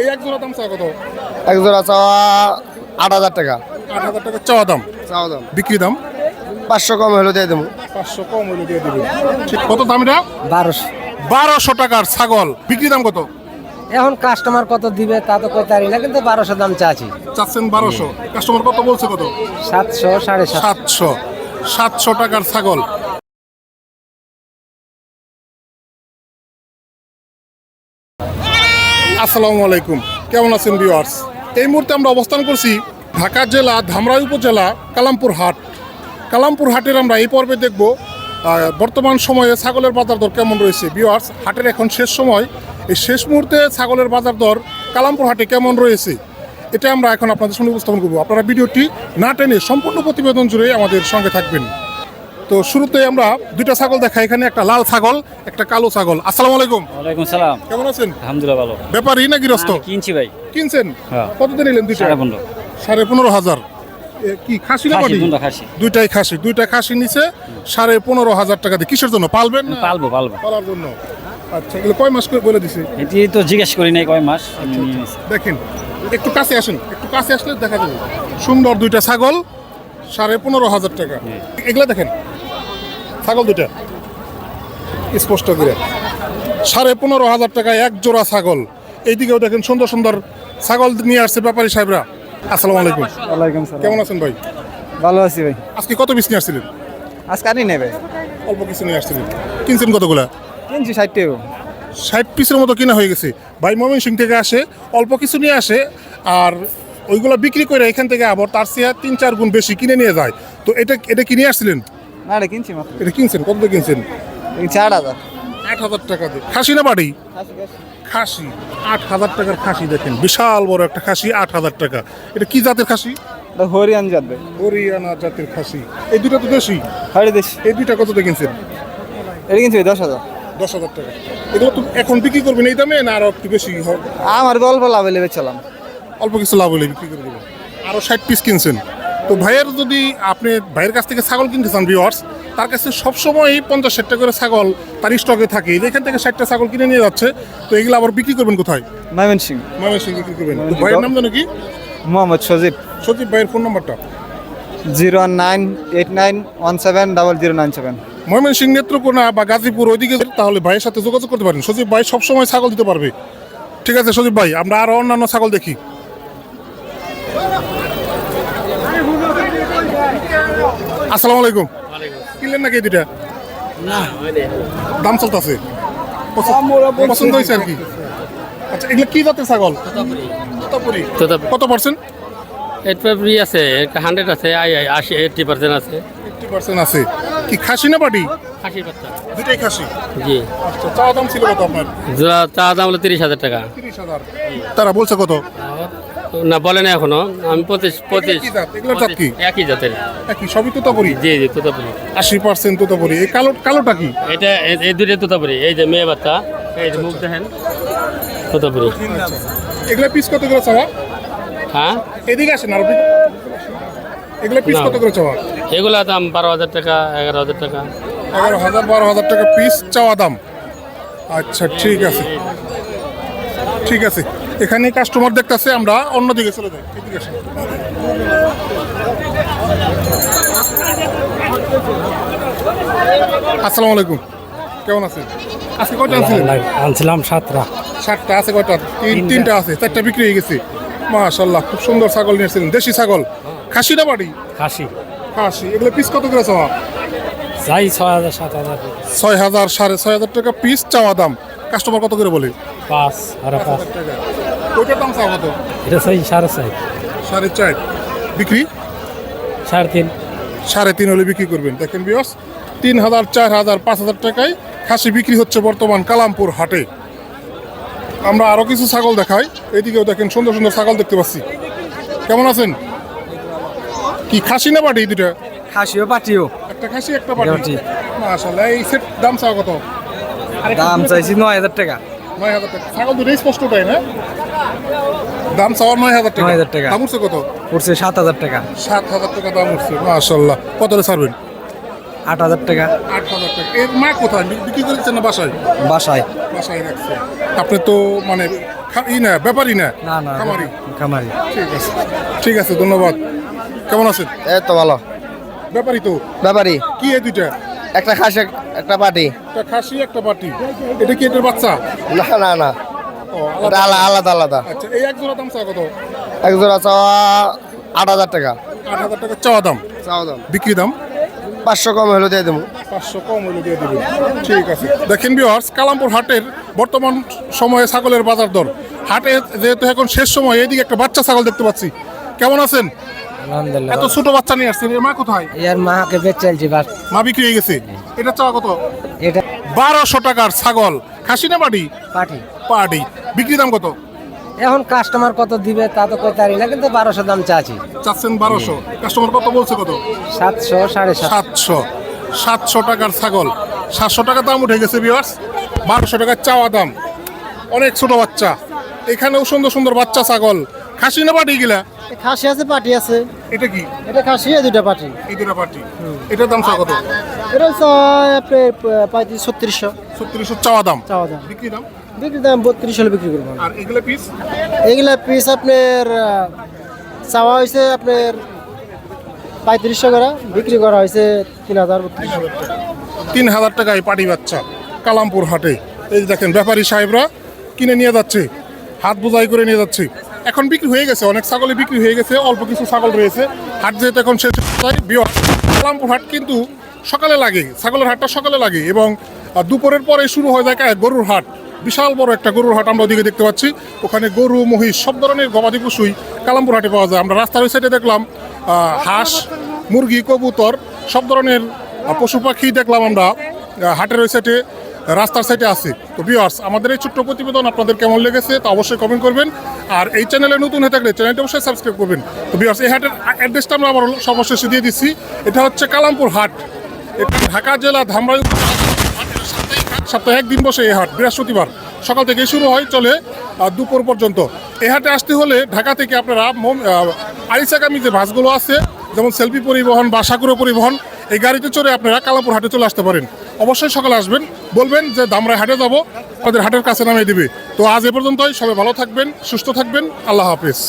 এই এক জোড়া দাম চা কত? এক জোড়া চাওয়া আট হাজার টাকা। আট হাজার টাকা চাওয়া দাম? চাওয়া দাম। বিক্রি দাম? পাঁচশো কম হলে দিয়ে দেবো। পাঁচশো কম হলে দিয়ে দেবে। কত দাম এটা? বারোশো। বারোশো টাকার ছাগল। বিক্রি দাম কত? এখন কাস্টমার কত দিবে তা তো কইতে পারি না কিন্তু বারোশো দাম চাচ্ছি। চাচ্ছেন বারোশো। কাস্টমার কত বলছে কত? সাতশো সাড়ে সাতশো। সাতশো টাকার ছাগল। আসসালামু আলাইকুম। কেমন আছেন ভিউয়ার্স এই মুহূর্তে আমরা অবস্থান করছি ঢাকা জেলা ধামরাই উপজেলা কালামপুর হাট। কালামপুর হাটের আমরা এই পর্বে দেখব বর্তমান সময়ে ছাগলের বাজার দর কেমন রয়েছে। ভিউয়ার্স হাটের এখন শেষ সময়। এই শেষ মুহূর্তে ছাগলের বাজার দর কালামপুর হাটে কেমন রয়েছে, এটা আমরা এখন আপনাদের সঙ্গে উপস্থাপন করব। আপনারা ভিডিওটি না টেনে সম্পূর্ণ প্রতিবেদন জুড়ে আমাদের সঙ্গে থাকবেন। তো শুরুতে আমরা দুইটা ছাগল দেখা এখানে একটা লাল ছাগল একটা কালো ছাগল। আসসালামু আলাইকুম। ওয়ালাইকুম সালাম। কেমন আছেন? আলহামদুলিল্লাহ ভালো। ব্যাপারী না গৃহস্থ? কিনছি ভাই। কিনছেন? হ্যাঁ। কতদিন নিলেন দুইটা? সাড়ে পনেরো। সাড়ে পনেরো হাজার। কি খাসি না পাটি? দুইটাই খাসি। দুইটা খাসি নিচে সাড়ে পনেরো হাজার টাকা দিয়ে। কিসের জন্য? পালবেন না? পালবো পালবো। পালার জন্য। আচ্ছা এগুলো কয় মাস করে বলে দিছে? এটি তো জিজ্ঞেস করি নাই কয় মাস। নিয়ে নিছি। দেখেন একটু কাছে আসেন। একটু কাছে আসলে দেখা যাবে। সুন্দর দুইটা ছাগল সাড়ে পনেরো হাজার টাকা। এগুলা দেখেন ছাগল দুইটা। স্পষ্ট করে। সাড়ে পনেরো হাজার টাকা এক জোড়া ছাগল। এইদিকেও দেখেন সুন্দর সুন্দর ছাগল নিয়ে আসছে ব্যাপারী সাহেবরা। আসসালামু আলাইকুম। ওয়ালাইকুম সালাম। কেমন আছেন ভাই? ভালো আছি ভাই। আজকে কত পিস নিয়ে আসছিলেন? আজকে আনি নেই ভাই। অল্প কিছু নিয়ে আসছিলেন। কিনছেন কতগুলা? কিনছি ষাটটি। ষাট পিসের মতো কিনা হয়ে গেছে। ভাই মমিন সিং থেকে আসে অল্প কিছু নিয়ে আসে আর ওইগুলো বিক্রি করে এখান থেকে আবার তার চেয়ে তিন চার গুণ বেশি কিনে নিয়ে যায়। তো এটা এটা কিনে আসছিলেন? না এটা কিনছি মাত্র। এটা কিনছেন? কত দিয়ে কিনছেন? কিনছি আট হাজার। আট হাজার টাকা দিয়ে। খাসি না বাড়ি খাসি আট হাজার টাকার খাসি দেখেন। বিশাল বড় একটা খাসি আট হাজার টাকা। এটা কি জাতের খাসি? হরিয়ান যাবে হরিয়ানা জাতের খাসি। এই দুটো তো দেশি? হরি দেশ। এই দুইটা কত দিয়ে কিনছেন? এটা কিনছি দশ হাজার। দশ হাজার টাকা। এগুলো তো এখন বিক্রি করবেন এই দামে না আরও একটু বেশি আমার অল্প লাভ এলে বেচালাম। অল্প কিছু লাভ হলে বিক্রি করে দেবেন। আরও ষাট পিস কিনছেন? তো ভাইয়ের যদি আপনি ভাইয়ের কাছ থেকে ছাগল কিনতে চান ভিওয়ার্স তার কাছে সবসময় পঞ্চাশ ষাটটা করে ছাগল তার স্টকে থাকে। এখান থেকে ষাটটা ছাগল কিনে নিয়ে যাচ্ছে তো এগুলো আবার বিক্রি করবেন কোথায়? ময়মন সিং ময়মনসিং বিক্রি করবেন। তো ভাইয়ের নাম জানো কি? মোহাম্মদ সজিব। সজীব ভাইয়ের ফোন নাম্বারটা? Zero nine eight nine one seven double zero nine seven. Mymensingh Netrokona বা গাজীপুর ওইদিকে তাহলে ভাইয়ের সাথে যোগাযোগ করতে পারেন। সজীব ভাই সবসময় ছাগল দিতে পারবে। ঠিক আছে সজীব ভাই আমরা আরও অন্যান্য ছাগল দেখি। আসসালামু আলাইকুম। কিনলেন নাকি দুইটা? দাম চলতেছে। পছন্দ হয়েছে আর কি। আচ্ছা এগুলো কি জাতের ছাগল। কত পার্সেন্ট এইট ফ্রি আছে হান্ড্রেড আছে আই আই আশি এইটটি পার্সেন্ট আছে। এইটটি পার্সেন্ট আছে। কি খাসি না পাটি? খাসির বাচ্চা। দুটাই খাসি। জি। আচ্ছা চা দাম ছিল কত আপনার? জোড়া চা দাম হলো তিরিশ হাজার টাকা। তিরিশ হাজার। তারা বলছে কত? না বলে না এখনও। আমি পঁচিশ পঁচিশ কি জাত? কি? একই জাতের। একই সবই তোতাপুরি? জি জি তোতাপুরি। আশি পার্সেন্ট তোতাপুরি। এই কালো কালোটা কি? এটা এই দুইটা তোতাপুরি। এই যে মেয়ে বাচ্চা এই যে মুখ দেখেন তোতাপুরি। এগুলো পিস কত করে চাওয়া? হ্যাঁ? এদিকে আসেন আর এগুলো পিস কত করে চাওয়া? এগুলা দাম বারো হাজার টাকা এগারো হাজার টাকা। এগারো হাজার বারো হাজার টাকা পিস চাওয়া দাম। আচ্ছা ঠিক আছে। ঠিক আছে। এখানে কাস্টমার দেখতেছে আমরা অন্যদিকে চলে যাই। আসসালামু আলাইকুম। কেমন আছেন? আজকে কয়টা আনছিলেন? আনছিলাম সাতটা। সাতটা আছে কয়টা? তিন তিনটা। আছে চারটা বিক্রি হয়ে গেছে। মাশাল্লাহ খুব সুন্দর ছাগল নিয়েছিলেন দেশি ছাগল। খাসি না বাড়ি? খাসি। খাসি। এগুলো পিস কত করে চাওয়া? যাই ছয় হাজার সাত হাজার। ছয় হাজার সাড়ে ছয় হাজার টাকা পিস চাওয়া দাম। কাস্টমার কত করে বলে? পাঁচ সাড়ে পাঁচ। ওইটার দাম চাওয়া কত? এটা সেই সাড়ে ছয় সাড়ে চার। বিক্রি? সাড়ে তিন। সাড়ে তিন হলে বিক্রি করবেন। দেখেন বিয়স তিন হাজার চার হাজার পাঁচ হাজার টাকায় খাসি বিক্রি হচ্ছে বর্তমান কালামপুর হাটে। আমরা আরও কিছু ছাগল দেখাই। এদিকেও দেখেন সুন্দর সুন্দর ছাগল দেখতে পাচ্ছি। কেমন আছেন? কি খাসি না পাটি এই দুটা খাসিও পাটিও একটা খাসি একটা পাটি। মাশাল্লাহ এই সেট দাম চাওয়া কত? দাম চাইছি নয় হাজার টাকা। নয় হাজার টাকা। ছাগল দুটোই স্পষ্ট তাই না? দাম নয় হাজার টাকা। 9,000 টাকা। দাম উঠছে কত? সাত হাজার টাকা। সাত হাজার টাকা দাম উঠছে মাশাল্লাহ কত ছাড়বেন? আট হাজার টাকা। আট হাজার টাকা। এর মা কোথায়? বিক্রি করেছেন না বাসায়? বাসায়। বাসায় রাখছে। আপনি তো মানে ই না ব্যাপারই না? না না খামারি? খামারি। ঠিক আছে। ঠিক আছে ধন্যবাদ। কেমন আছেন? এই তো ভালো। ব্যাপারই তো? ব্যাপারি। কি এই দুইটা? একটা খাসি একটা পাটি একটা খাসি একটা বাটি। এটা কি এটার বাচ্চা? না না না। ও, এটা আলাদা। আলা- আলাদা আলাদা। আচ্ছা এই এক জোড়া দাম চা কত? এক জোড়া চাওয়া আট হাজার টাকা। আট হাজার টাকা চাওয়া দাম? চাওয়া দাম। বিক্রি দাম? পাঁচশো কম হলো দিয়ে দেবো। পাঁচশো কম হলে দিয়ে দেবেন ঠিক আছে। দেখেন বিহার্স কালামপুর হাটের বর্তমান সময়ে ছাগলের বাজার দর। হাটে যেহেতু এখন শেষ সময় এদিকে একটা বাচ্চা ছাগল দেখতে পাচ্ছি। কেমন আছেন? আলহামদুলিল্লাহ। এত ছোট বাচ্চা নিয়ে আসছেন এর মা কোথায়? ইয়ার মাকে বেচ চলছে বাস। মা বিক্রি হয়ে গেছে। এটা চাওয়া কত? এটা বারোশো টাকার ছাগল। খাসি না বাড়ি পাটি। পাহাড়ি বিক্রি দাম কত? এখন কাস্টমার কত দিবে তা তো পারি না কিন্তু বারোশো দাম চাচ্ছি। চাচ্ছেন বারোশো। কাস্টমার কত বলছে কত? সাতশো সাড়ে সাতশো। সাতশো। টাকার ছাগল। সাতশো টাকা দাম উঠে গেছে বিয়ার্স বারোশো টাকার চাওয়া দাম। অনেক ছোট বাচ্চা। এখানেও সুন্দর সুন্দর বাচ্চা ছাগল। খাসি না পাটি গিলা খাসি আছে পাটি আছে। এটা কি? এটা খাসি দুইটা পাটি। এই দুটা পাটি। এটার দাম কত? এটা আপনার পঁয়ত্রিশ ছত্রিশশো। ছত্রিশশো চাওয়া দাম? চাওয়া দাম। বিক্রি দাম? বিক্রি দাম বত্রিশ হলে বিক্রি করব। আর এগুলো পিস এগুলা পিস আপনার চাওয়া হয়েছে আপনার পঁয়ত্রিশশো করে বিক্রি করা হয়েছে তিন হাজার বত্রিশশো তিন হাজার টাকায় পাটি বাচ্চা কালামপুর হাটে। এই দেখেন ব্যাপারী সাহেবরা কিনে নিয়ে যাচ্ছে হাত বোঝাই করে নিয়ে যাচ্ছে। এখন বিক্রি হয়ে গেছে অনেক ছাগলই বিক্রি হয়ে গেছে অল্প কিছু ছাগল রয়েছে। হাট যেহেতু এখন শেষ হয়, হাট কিন্তু সকালে লাগে ছাগলের হাটটা সকালে লাগে এবং দুপুরের পরে শুরু হয়ে যায় গরুর হাট। বিশাল বড় একটা গরুর হাট আমরা ওদিকে দেখতে পাচ্ছি। ওখানে গরু মহিষ সব ধরনের গবাদি পশুই কালামপুর হাটে পাওয়া যায়। আমরা রাস্তার ওই সাইডে দেখলাম হাঁস মুরগি কবুতর সব ধরনের পশু পাখি দেখলাম আমরা হাটের ওই সাইডে রাস্তার সাইডে আছে। তো ভিউয়ার্স আমাদের এই ছোট্ট প্রতিবেদন আপনাদের কেমন লেগেছে তা অবশ্যই কমেন্ট করবেন। আর এই চ্যানেলে নতুন হয়ে থাকলে চ্যানেলটি অবশ্যই সাবস্ক্রাইব করবেন। তো ভিউয়ার্স এই হাটের অ্যাড্রেসটা আমরা আবার সর্বশেষে দিয়ে দিচ্ছি। এটা হচ্ছে কালামপুর হাট। এটা ঢাকা জেলা ধামরাই। সপ্তাহে একদিন বসে এই হাট, বৃহস্পতিবার। সকাল থেকে শুরু হয়, চলে দুপুর পর্যন্ত। এ হাটে আসতে হলে ঢাকা থেকে আপনারা আরিসাগামী যে বাসগুলো আছে, যেমন সেলফি পরিবহন বা সাকুরা পরিবহন, এই গাড়িতে চড়ে আপনারা কালামপুর হাটে চলে আসতে পারেন। অবশ্যই সকালে আসবেন। বলবেন যে দামরা হাটে যাব আমাদের হাটের কাছে নামিয়ে দিবে। তো আজ এ পর্যন্তই, সবাই ভালো থাকবেন, সুস্থ থাকবেন, আল্লাহ হাফেজ।